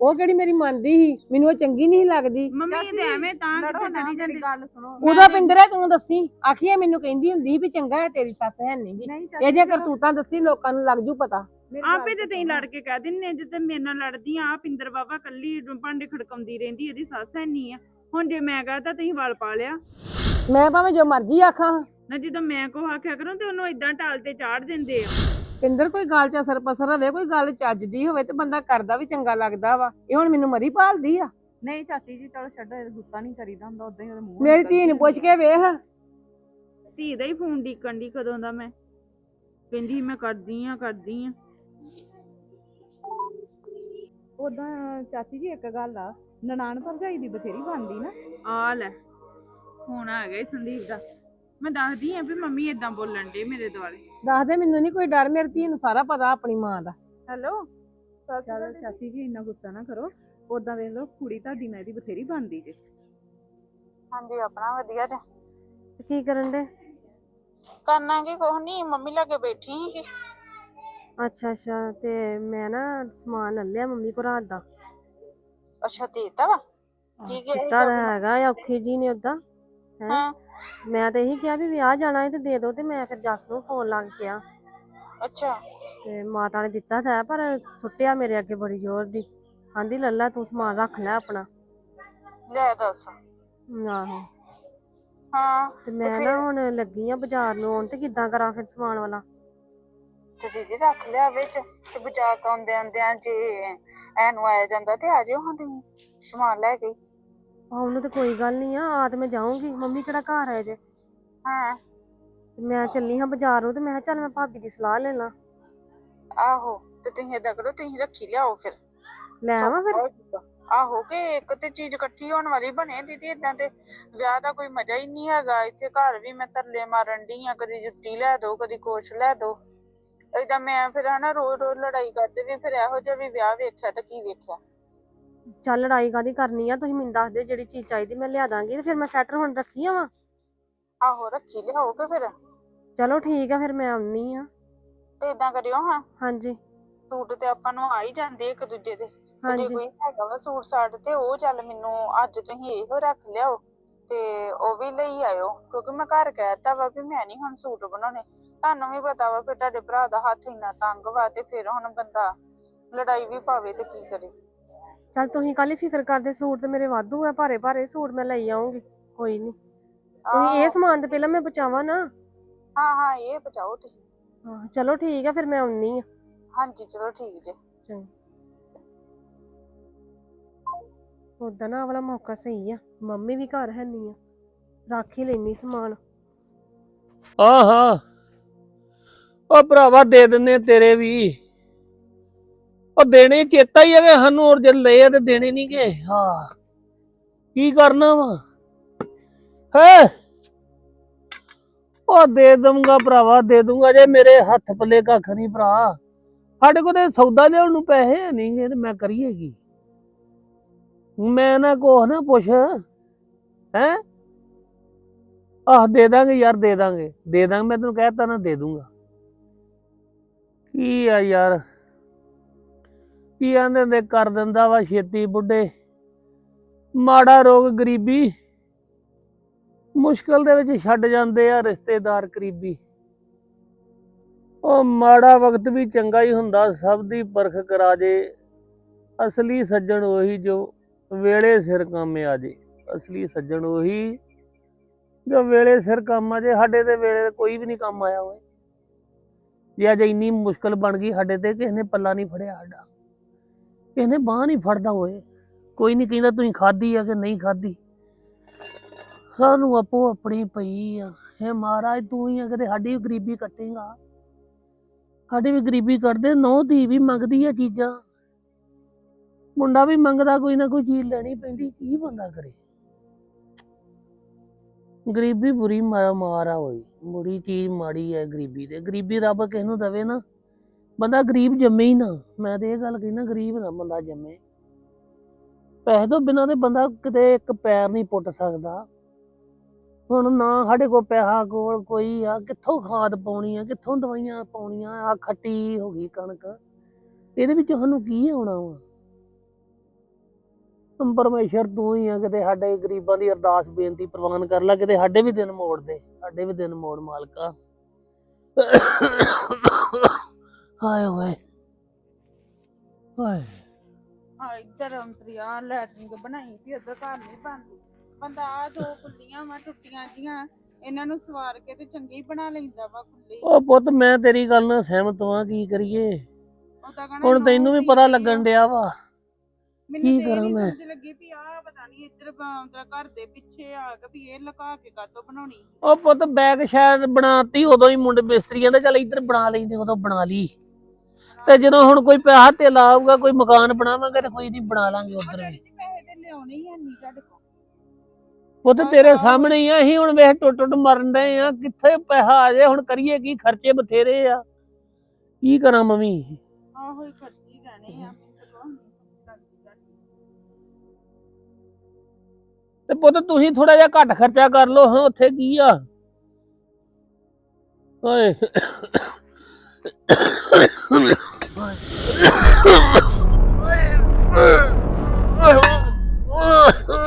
ਉਹ ਕਿਹੜੀ ਮੇਰੀ ਮੰਨਦੀ ਸੀ? ਮੈਨੂੰ ਉਹ ਚੰਗੀ ਨਹੀਂ ਲੱਗਦੀ। ਮੰਮੀ ਇਹ ਤੇ ਐਵੇਂ ਤਾਂ ਕਿੱਥੇ ਨਾ ਚੜੀ ਮੇਰੀ ਜਾਂਦੇ? ਗੱਲ ਸੁਣੋ। ਉਹਦਾ ਪਿੰਦਰੇ ਤੂੰ ਦੱਸੀ ਆਖੀਏ ਮੈਨੂੰ ਕਹਿੰਦੀ ਹੁੰਦੀ ਸੀ ਵੀ ਚੰਗਾ ਹੈ ਤੇਰੀ ਸੱਸ ਹੈ ਨਹੀਂ ਇਹਦੀਆਂ ਕਰਤੂਤਾਂ ਦੱਸੀ ਲੋਕਾਂ ਨੂੰ ਲੱਗ ਜੂ ਪਤਾ। ਆਪੇ ਤੇ ਤੈਂ ਲੜ ਕੇ ਕਹਿ ਦਿੰਨੇ ਜਿੱਤੇ ਮੇਰੇ ਨਾਲ ਲੜਦੀ ਆ ਪਿੰਦਰ ਬਾਬਾ ਕੱਲੀ ਭਾਂਡੇ ਖੜਕਾਉਂਦੀ ਰਹਿੰਦੀ ਇਹਦੀ ਸੱਸ ਹੈ ਨਹੀਂ ਆ। ਹੁਣ ਜੇ ਮੈਂ ਕਹਤਾ ਤੁਸੀਂ ਵਾਲ ਪਾ ਲਿਆ। ਮੈਂ ਭਾਵੇਂ ਜੋ ਮਰਜ਼ੀ ਆਖਾਂ। ਨਾ ਜਦੋਂ ਮੈਂ ਕੋ ਆਖਿਆ ਕਰੂੰ ਤੇ ਉਹਨੂੰ ਇਦਾਂ ਟਾਲ ਤੇ ਚਾੜ ਦਿੰਦੇ ਆ। ਪਿੰਦਰ ਕੋਈ ਗੱਲ ਚ ਅਸਰ ਪਸਰ ਹੋਵੇ ਕੋਈ ਗੱਲ ਚੱਜਦੀ ਹੋਵੇ ਤੇ ਬੰਦਾ ਕਰਦਾ ਵੀ ਚੰਗਾ ਲੱਗਦਾ ਵਾ। ਇਹ ਹੁਣ ਮੈਨੂੰ ਮਰੀ ਭਾਲਦੀ ਆ। ਨਹੀਂ ਚਾਚੀ ਜੀ ਚਲੋ ਛੱਡੋ ਇਹ ਗੁੱਸਾ ਨਹੀਂ ਕਰੀਦਾ ਹੁੰਦਾ ਉਦਾਂ ਹੀ ਉਹਦੇ ਮੂੰਹ ਮੇਰੀ ਧੀ ਨੂੰ ਪੁੱਛ ਕੇ ਵੇਖ। ਧੀ ਦਾ ਹੀ ਫੋਨ ਡੀਕਣ ਦੀ ਕਦੋਂ ਦਾ ਮੈਂ। ਕਹਿੰਦੀ ਮੈਂ ਕਰਦੀ ਆ ਕਰਦੀ ਆ। ਉਦਾਂ ਚਾਚੀ ਜੀ ਇੱਕ ਗੱਲ ਆ। ਨਨਾਣ ਭਰਜਾਈ ਦੀ ਬਥੇਰੀ ਬਣਦੀ ਨਾ। ਆ ਲੈ ਹੁਣ ਆ ਗਿਆ ਈ ਸੰਦੀਪ ਦਾ। ਮੈਂ ਦੱਸਦੀ ਆ ਵੀ ਮੰਮੀ ਇਦਾਂ ਬੋਲਣ ਦੇ ਮੇਰੇ ਦੁਆਲੇ। ਦੱਸ ਦੇ ਮੈਨੂੰ ਨਹੀਂ ਕੋਈ ਡਰ ਮੇਰੀ ਧੀ ਨੂੰ ਸਾਰਾ ਪਤਾ ਆਪਣੀ ਮਾਂ ਦਾ। ਹੈਲੋ ਚਲ ਚਾਚੀ ਜੀ ਇੰਨਾ ਗੁੱਸਾ ਨਾ ਕਰੋ। ਉਦਾਂ ਵੇਖ ਲਓ ਕੁੜੀ ਤੁਹਾਡੀ ਨਾਲ ਇਹਦੀ ਬਥੇਰੀ ਬਣਦੀ ਜੇ। ਹਾਂਜੀ ਆਪਣਾ ਵਧੀਆ ਤੇ ਕੀ ਕਰਨ ਦੇ ਕਰਨਾ ਕੀ ਕੁਛ ਨਹੀਂ ਮੰਮੀ ਲਾਗੇ ਬੈਠੀ ਸੀਗੀ। ਅੱਛਾ ਅੱਛਾ ਤੇ ਮੈਂ ਨਾ ਸਮਾਨ ਲੈ ਲਿਆ ਮੰਮੀ ਕੋ ਰਾਤ ਦਾ। ਅੱਛਾ ਦੇਤਾ ਵਾ? ਕੀ ਗਿਆ ਕੀਤਾ ਤਾਂ ਹੈਗਾ ਆ ਔਖੀ ਜੀ ਨੇ ਉਦਾਂ ਹੈ? ਹਾਂ। ਮੈਂ ਤਾਂ ਇਹੀ ਕਿਹਾ ਵੀ ਵਿਆਹ ਜਾਣਾ ਹੈ ਤੇ ਦੇ ਦੋ ਤੇ ਮੈਂ ਫਿਰ ਜੱਸ ਨੂੰ ਫੋਨ ਲਾ ਕੇ ਕਿਹਾ। ਅੱਛਾ। ਤੇ ਮਾਤਾ ਨੇ ਦਿੱਤਾ ਤਾਂ ਹੈ ਪਰ ਸੁੱਟਿਆ ਮੇਰੇ ਅੱਗੇ ਬੜੀ ਜ਼ੋਰ ਦੀ। ਆਂਦੀ ਲੱਲਾ ਤੂੰ ਸਮਾਨ ਰੱਖ ਲੈ ਆਪਣਾ। ਲੈ ਦੱਸ। ਆਹੋ। ਹਾਂ ਤੇ ਮੈਂ ਨਾ ਹੁਣ ਲੱਗੀ ਆ ਬਾਜ਼ਾਰ ਨੂੰ ਆਉਣ ਤੇ ਕਿੱਦਾਂ ਕਰਾਂ ਫਿਰ ਸਮਾਨ ਵਾਲਾ? ਤੇ ਦੀਦੀ ਰੱਖ ਲਿਆ ਵਿੱਚ ਤੇ ਬਾਜ਼ਾਰ ਤੋਂ ਆਉਂਦੇ ਆਉਂਦਿਆਂ ਜੇ ਐਨੂੰ ਆਇਆ ਜਾਂਦਾ ਤੇ ਆ ਜਿਓ ਹਾਂ ਤੁਸੀਂ ਸਮਾਨ ਲੈ ਕੇ। ਆ ਉਹਨੂੰ ਤੇ ਕੋਈ ਗੱਲ ਨਹੀਂ ਆ ਆ ਤੇ ਮੈਂ ਜਾਊਂਗੀ ਮੰਮੀ ਕਿਹੜਾ ਘਰ ਹੈ ਜੇ ਹਾਂ। ਤੇ ਮੈਂ ਚੱਲੀ ਹਾਂ ਬਾਜ਼ਾਰੋਂ ਤੇ ਮੈਂ ਕਿਹਾ ਚੱਲ ਮੈਂ ਭਾਬੀ ਦੀ ਸਲਾਹ ਲੈ ਲਾਂ। ਆਹੋ ਤੇ ਤੁਸੀਂ ਏਦਾਂ ਕਰੋ ਤੁਸੀਂ ਰੱਖੀ ਲਿਆਓ ਫਿਰ। ਲੈ ਆਵਾਂ ਫਿਰ। ਆਹੋ ਕਿ ਇੱਕ ਤੇ ਚੀਜ਼ ਇਕੱਠੀ ਹੋਣ ਵਾਲੀ ਬਣੇ ਦੀਦੀ ਏਦਾਂ ਤੇ ਵਿਆਹ ਦਾ ਕੋਈ ਮਜ਼ਾ ਹੀ ਨਹੀਂ ਹੈਗਾ। ਇੱਥੇ ਘਰ ਵੀ ਮੈਂ ਤਰਲੇ ਮਾਰਨ ਡਈ ਆ ਕਦੀ ਜੁੱਤੀ ਲੈ ਦੋ ਕਦੀ ਕੁਛ ਲੈ ਦੋ। ਏਦਾਂ ਮੈਂ ਫਿਰ ਹਨਾ ਰੋਜ਼ ਰੋਜ਼ ਲੜਾਈ ਕਰਦੇ ਵੀ ਫਿਰ ਇਹੋ ਜਿਹਾ ਵੀ ਵਿਆਹ ਵੇਖਿਆ ਤੇ ਕੀ ਵੇਖਿਆ? ਚੱਲ ਲੜਾਈ ਕਾਦੀ ਕਰਨੀ ਆ? ਤੁਸੀਂ ਮੈਨੂੰ ਦੱਸ ਦਿਓ ਜਿਹੜੀ ਚੀਜ਼ ਚਾਹੀਦੀ ਮੈਂ ਲਿਆ ਦਾਂਗੀ ਤੇ ਫਿਰ ਮੈਂ ਸੈਟਰ ਹੁਣ ਰੱਖੀ ਆ ਵਾ। ਆਹੋ ਰੱਖੀ ਲਿਆਓਗੇ ਫਿਰ? ਚਲੋ ਠੀਕ ਆ ਫਿਰ ਮੈਂ ਆਉਣੀ ਆ। ਤੇ ਏਦਾਂ ਕਰਿਓ ਹਾਂ। ਹਾਂਜੀ। ਸੂਟ ਤੇ ਆਪਾਂ ਨੂੰ ਆ ਹੀ ਜਾਂਦੇ ਇੱਕ ਦੂਜੇ ਦੇ। ਤੇ ਜੇ ਹਾਂਜੀ। ਕੋਈ ਹੈਗਾ ਵਾ ਸੂਟ ਸਾਟ ਤੇ ਉਹ ਚੱਲ ਮੈਨੂੰ ਅੱਜ ਤੁਸੀਂ ਇਹੋ ਰੱਖ ਲਿਆਓ ਤੇ ਉਹ ਵੀ ਲਈ ਆਇਓ। ਕਿਉਂਕਿ ਮੈਂ ਘਰ ਕਹਿਤਾ ਵਾ ਵੀ ਮੈਂ ਨਹੀਂ ਹੁਣ ਸੂਟ ਬਣਾਉਣੇ। ਤੁਹਾਨੂੰ ਵੀ ਪਤਾ ਵਾ ਫਿਰ ਤੁਹਾਡੇ ਭਰਾ ਦਾ ਹੱਥ ਇੰਨਾ ਤੰਗ ਵਾ ਤੇ ਫਿਰ ਹੁਣ ਬੰਦਾ ਲੜਾਈ ਵੀ ਪਾਵੇ ਤੇ ਕੀ ਕਰੇ। ਚੱਲ ਤੁਸੀਂ ਕੱਲ ਹੀ ਫਿਕਰ ਕਰਦੇ ਸੂਟ ਤੇ ਮੇਰੇ ਵਾਧੂ ਆ ਭਾਰੇ ਭਾਰੇ ਸੂਟ ਮੈਂ ਲਈ ਆਉਂਗੀ ਕੋਈ ਨਹੀਂ ਤੁਸੀਂ ਇਹ ਆਹੋ, ਸਮਾਨ ਤੇ ਪਹਿਲਾਂ ਮੈਂ ਬਚਾਵਾਂ ਨਾ। ਹਾਂ ਹਾਂ ਇਹ ਬਚਾਓ ਤੁਸੀਂ। ਹਾਂ, ਚਲੋ ਠੀਕ ਆ ਫਿਰ ਮੈਂ ਆਉਣੀ ਆ। ਹਾਂਜੀ ਚਲੋ ਠੀਕ ਜੇ। ਉਦਾਂ ਨਾ ਆਹ ਵਾਲਾ ਮੌਕਾ ਸਹੀ ਆ ਮੰਮੀ ਵੀ ਘਰ ਹੈ ਨਹੀਂ ਆ। ਰੱਖ ਹੀ ਲੈਣੀ ਸਮਾਨ। ਹਾਂ ਹਾਂ ਉਹ ਭਰਾਵਾ ਦੇ ਦਿੰਨੇ ਤੇਰੇ ਵੀ। ਉਹ ਦੇਣੇ ਚੇਤਾ ਹੀ ਹੈਗੇ ਸਾਨੂੰ ਔਰ ਜੇ ਲਏ ਆ ਤੇ ਦੇਣੇ ਨਹੀਂ ਗਏ ਹਾਂ। ਕੀ ਕਰਨਾ ਵਾ? ਹੈ? ਉਹ ਦੇ ਦੂੰਗਾ ਭਰਾਵਾ, ਦੇ ਦੂੰਗਾ ਜੇ ਮੇਰੇ ਹੱਥ ਪੱਲੇ ਕੱਖ ਨਹੀਂ ਭਰਾ। ਸਾਡੇ ਕੋਲ ਤੇ ਸੌਦਾ ਲਿਆਉਣ ਨੂੰ ਪੈਸੇ ਨਹੀਂ ਗਏ ਤੇ ਮੈਂ ਕਰੀਏ ਕੀ? ਮੈਂ ਨਾ ਕੋਹ ਨਾ ਪੁੱਛ। ਹੈ? ਆਹ ਦੇ ਦਾਂਗੇ ਯਾਰ, ਦੇ ਦਾਂਗੇ। ਦੇ ਦਾਂਗੇ, ਮੈਂ ਤੈਨੂੰ ਕਹਿਤਾ ਨਾ ਦੇ ਦੂੰਗਾ ਕੀ ਆ ਯਾਰ? ਕੀ ਆਂਦੇ ਨੇ ਕਰ ਦਿੰਦਾ ਵਾ ਛੇਤੀ ਬੁੱਢੇ? ਮਾੜਾ ਰੋਗ ਗਰੀਬੀ? ਮੁਸ਼ਕਲ ਦੇ ਵਿੱਚ ਛੱਡ ਜਾਂਦੇ ਆ ਰਿਸ਼ਤੇਦਾਰ ਕਰੀਬੀ। ਉਹ ਮਾੜਾ ਵਕਤ ਵੀ ਚੰਗਾ ਹੀ ਹੁੰਦਾ, ਸਭ ਦੀ ਪਰਖ ਕਰਾ ਜੇ। ਅਸਲੀ ਸੱਜਣ ਉਹੀ ਜੋ ਵੇਲੇ ਸਿਰ ਕੰਮ ਆ ਜੇ। ਅਸਲੀ ਸੱਜਣ ਉਹੀ ਜੋ ਵੇਲੇ ਸਿਰ ਕੰਮ ਆ ਜੇ, ਸਾਡੇ ਤੇ ਵੇਲੇ ਕੋਈ ਵੀ ਨਹੀਂ ਕੰਮ ਆਇਆ ਹੋਏ ਜੇ ਅੱਜ ਇੰਨੀ ਮੁਸ਼ਕਲ ਬਣ ਗਈ ਸਾਡੇ ਤੇ, ਕਿਸੇ ਨੇ ਪੱਲਾ ਨਹੀਂ ਫੜਿਆ ਸਾਡਾ। ਕਿਸੇ ਨੇ ਬਾਹ ਨਹੀਂ ਫੜਦਾ ਹੋਏ ਕੋਈ ਨਹੀਂ ਕਹਿੰਦਾ ਤੁਸੀਂ ਖਾਧੀ ਆ ਕਿ ਨਹੀਂ ਖਾਧੀ। ਸਾਨੂੰ ਆਪੋ ਆਪਣੀ ਪਈ ਆ। ਹੈ ਮਹਾਰਾਜ, ਤੂੰ ਹੀ ਆ ਕਿਤੇ ਸਾਡੀ ਵੀ ਗਰੀਬੀ ਕੱਟੇਗਾ। ਸਾਡੀ ਵੀ ਗਰੀਬੀ ਕੱਟਦੇ ਨੌ ਧੀ ਵੀ ਮੰਗਦੀ ਆ ਚੀਜ਼ਾਂ। ਮੁੰਡਾ ਵੀ ਮੰਗਦਾ, ਕੋਈ ਨਾ ਕੋਈ ਚੀਜ਼ ਲੈਣੀ ਪੈਂਦੀ, ਕੀ ਬੰਦਾ ਕਰੇ। ਗਰੀਬੀ ਬੁਰੀ ਮਾਰਾ ਮਾਰਾ ਹੋਈ ਬੁਰੀ ਚੀਜ਼ ਮਾੜੀ ਹੈ ਗਰੀਬੀ ਤੇ। ਗਰੀਬੀ ਰੱਬ ਕਿਸ ਨੂੰ ਦਵੇ ਨਾ, ਬੰਦਾ ਗਰੀਬ ਜੰਮੇ ਹੀ ਨਾ। ਮੈਂ ਤੇ ਇਹ ਗੱਲ ਕਹਿੰਦਾ ਗਰੀਬ ਨਾ ਬੰਦਾ ਜੰਮੇ। ਪੈਸੇ ਤੋਂ ਬਿਨਾਂ ਤੇ ਬੰਦਾ ਕਿਤੇ ਇੱਕ ਪੈਰ ਨਹੀਂ ਪੁੱਟ ਸਕਦਾ। ਹੁਣ ਨਾ ਸਾਡੇ ਕੋਲ ਪੈਸਾ ਕੋਲ ਕੋਈ ਆ, ਕਿੱਥੋਂ ਖਾਦ ਪਾਉਣੀ ਆ, ਕਿੱਥੋਂ ਦਵਾਈਆਂ ਪਾਉਣੀਆਂ ਆ ਖੱਟੀ ਹੋ ਗਈ ਕਣਕ। ਇਹਦੇ ਵਿੱਚ ਸਾਨੂੰ ਕੀ ਆਉਣਾ ਵਾ? ਪਰਮੇਸ਼ਰ ਤੂੰ ਹੀ ਆ, ਕਿਤੇ ਸਾਡੇ ਗਰੀਬਾਂ ਦੀ ਅਰਦਾਸ ਬੇਨਤੀ ਪ੍ਰਵਾਨ ਕਰ ਲੈ, ਕਿਤੇ ਸਾਡੇ ਵੀ ਦਿਨ ਮੋੜ ਦੇ ਸਾਡੇ ਵੀ ਦਿਨ ਮੋੜ ਮਾਲਕਾ। ਹਾਏ ਓਏ। ਹਾਏ। ਆ ਇੱਧਰ ਅੰਤਰੀਆ ਲੈਟਰਿੰਗ ਬਣਾਈ ਵੀ ਉਧਰ ਘਰ ਨਹੀਂ ਬਣਦੀ। ਬੰਦਾ ਆ ਦੋ ਕੁੱਲੀਆਂ ਵਾ ਟੁੱਟੀਆਂ ਜੀਆਂ। ਇਹਨਾਂ ਨੂੰ ਸਵਾਰ ਕੇ ਤੇ ਚੰਗੀ ਬਣਾ ਲੈਂਦਾ ਵਾ ਕੁੱਲੀ ਉਹ ਪੁੱਤ ਮੈਂ ਤੇਰੀ ਗੱਲ ਨਾਲ ਸਹਿਮਤ ਹਾਂ ਕੀ ਕਰੀਏ? ਉਹ ਤਾਂ ਕਹਿਣਾ ਹੁਣ ਤੈਨੂੰ ਵੀ ਪਤਾ ਲੱਗਣ ਡਿਆ ਵਾ। ਮੈਨੂੰ ਕੀ ਤੇ ਇਹ ਕਰਾਂ ਨੀ ਮੈਂ? ਸਮਝ ਲੱਗੀ ਵੀ ਆ ਪਤਾ ਨਹੀਂ ਇੱਧਰ ਬਾਂਦਰਾ ਘਰ ਦੇ ਪਿੱਛੇ ਆ ਕੇ ਵੀ ਇਹ ਲੁਕਾ ਕੇ ਕਾਤੋਂ ਬਣਾਉਣੀ ਉਹ ਪੁੱਤ ਬੈਗ ਸ਼ਾਇਦ ਬਣਾਤੀ ਉਦੋਂ ਹੀ ਮੁੰਡੇ ਮਿਸਤਰੀ ਕਹਿੰਦੇ ਚੱਲ ਇੱਧਰ ਬਣਾ ਲੈਂਦੇ ਉਦੋਂ ਬਣਾ ਲਈ। ਤੇ ਜਦੋਂ ਹੁਣ ਕੋਈ ਪੈਸਾ ਤੇ ਲਾਊਗਾ ਕੋਈ ਮਕਾਨ ਬਣਾਵਾਂਗੇ ਤੇ ਕੋਈ ਨਹੀਂ ਬਣਾ ਲਾਂਗੇ ਉਹ ਉਧਰ। ਡੈਡੀ ਜੀ ਪੈਸੇ ਤੇ ਲਿਆਉਣੇ ਹੀ ਨਹੀਂ ਤੁਹਾਡੇ ਕੋਲ। ਪੁੱਤ ਆਹ ਤੇਰੇ ਸਾਹਮਣੇ ਹੀ ਆ ਅਸੀਂ ਹੁਣ ਵੇਖ ਟੁੱਟ ਟੁੱਟ ਮਰਨ ਡਏ ਆ ਕਿੱਥੇ ਪੈਸਾ ਆ ਜਾਏ ਹੁਣ ਕਰੀਏ ਕੀ ਖਰਚੇ ਬਥੇਰੇ ਆ। ਕੀ ਕਰਾਂ ਮੰਮੀ ਆਹੋ ਹੀ ਖਰਚੀ ਰਹਿਣੇ ਆ। ਤੇ ਪੁੱਤ ਤੁਸੀਂ ਥੋੜਾ ਜਿਹਾ ਘੱਟ ਖਰਚਾ ਕਰ ਲਓ, ਹਾਂ, ਉੱਥੇ ਕੀ ਆ? ਓਏ। ਓਏ। ਓਏ। ਓਏ।